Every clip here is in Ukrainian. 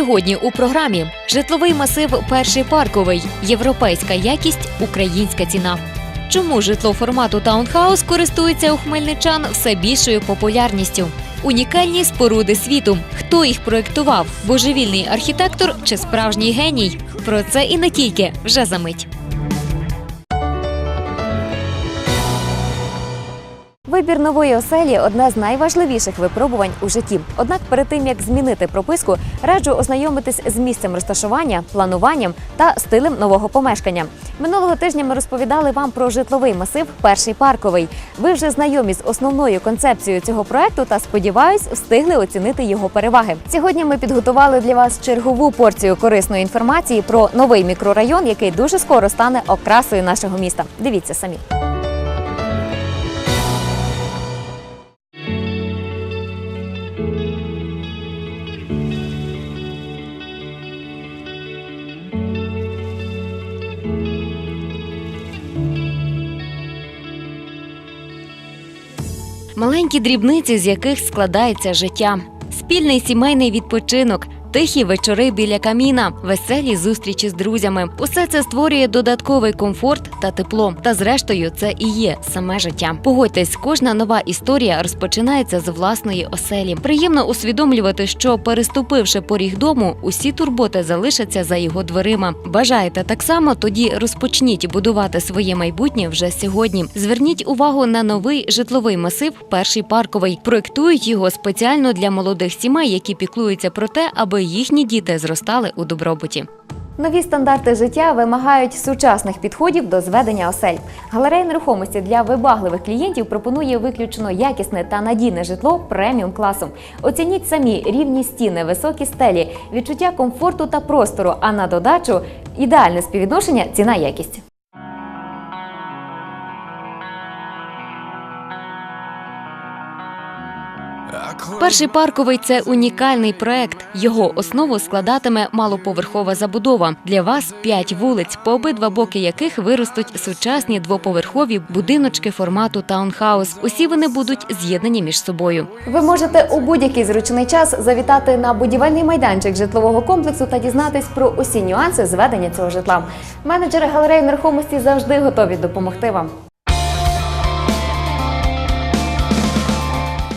Сьогодні у програмі житловий масив перший парковий, європейська якість, українська ціна. Чому житло формату таунхаус користується у хмельничан все більшою популярністю? Унікальні споруди світу. Хто їх проєктував? Божевільний архітектор чи справжній геній? Про це і не тільки вже за мить. Вибір нової оселі одне з найважливіших випробувань у житті. Однак, перед тим як змінити прописку, раджу ознайомитись з місцем розташування, плануванням та стилем нового помешкання. Минулого тижня ми розповідали вам про житловий масив Перший парковий. Ви вже знайомі з основною концепцією цього проекту та сподіваюсь, встигли оцінити його переваги. Сьогодні ми підготували для вас чергову порцію корисної інформації про новий мікрорайон, який дуже скоро стане окрасою нашого міста. Дивіться самі. Маленькі дрібниці, з яких складається життя, спільний сімейний відпочинок. Тихі вечори біля каміна, веселі зустрічі з друзями. Усе це створює додатковий комфорт та тепло. Та зрештою, це і є саме життя. Погодьтесь, кожна нова історія розпочинається з власної оселі. Приємно усвідомлювати, що переступивши поріг дому, усі турботи залишаться за його дверима. Бажаєте так само? Тоді розпочніть будувати своє майбутнє вже сьогодні. Зверніть увагу на новий житловий масив, перший парковий. Проектують його спеціально для молодих сімей, які піклуються про те, аби їхні діти зростали у добробуті. Нові стандарти життя вимагають сучасних підходів до зведення осель. Галерея нерухомості для вибагливих клієнтів пропонує виключно якісне та надійне житло преміум класу. Оцініть самі рівні стіни, високі стелі, відчуття комфорту та простору. А на додачу ідеальне співвідношення ціна якість. Перший парковий це унікальний проект. Його основу складатиме малоповерхова забудова. Для вас п'ять вулиць, по обидва боки яких виростуть сучасні двоповерхові будиночки формату таунхаус. Усі вони будуть з'єднані між собою. Ви можете у будь-який зручний час завітати на будівельний майданчик житлового комплексу та дізнатись про усі нюанси зведення цього житла. Менеджери галереї нерухомості завжди готові допомогти вам.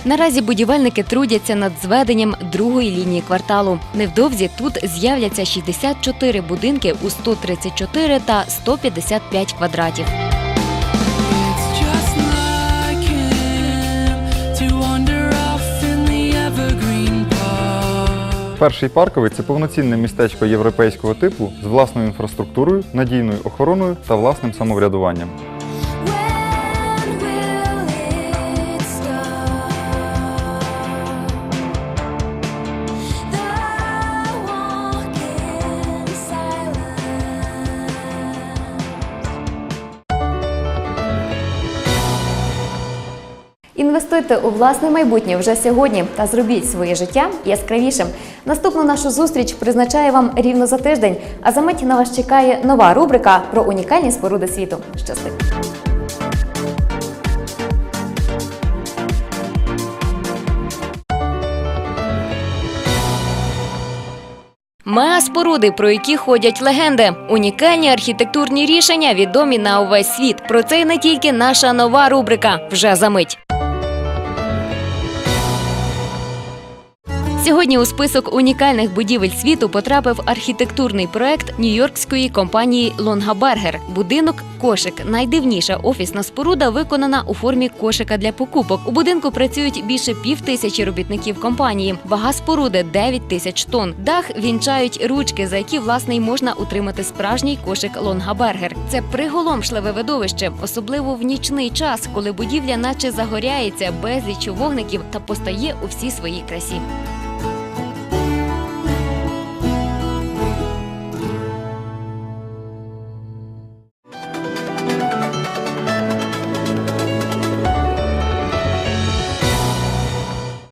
Наразі будівельники трудяться над зведенням другої лінії кварталу. Невдовзі тут з'являться 64 будинки у 134 та 155 квадратів. Перший парковий це повноцінне містечко європейського типу з власною інфраструктурою, надійною охороною та власним самоврядуванням. Інвестуйте у власне майбутнє вже сьогодні та зробіть своє життя яскравішим. Наступну нашу зустріч призначає вам рівно за тиждень. А за мить на вас чекає нова рубрика про унікальні споруди світу. Щасливо! Мегаспоруди, про які ходять легенди, унікальні архітектурні рішення, відомі на увесь світ. Про це й не тільки наша нова рубрика вже за мить. Сьогодні у список унікальних будівель світу потрапив архітектурний проект нью-йоркської компанії Лонгабергер. Будинок кошик. Найдивніша офісна споруда виконана у формі кошика для покупок. У будинку працюють більше пів тисячі робітників компанії. Вага споруди 9 тисяч тонн. Дах вінчають ручки, за які власне й можна утримати справжній кошик Лонгабергер. Це приголомшливе видовище, особливо в нічний час, коли будівля наче загоряється безліч вогників та постає у всій своїй красі.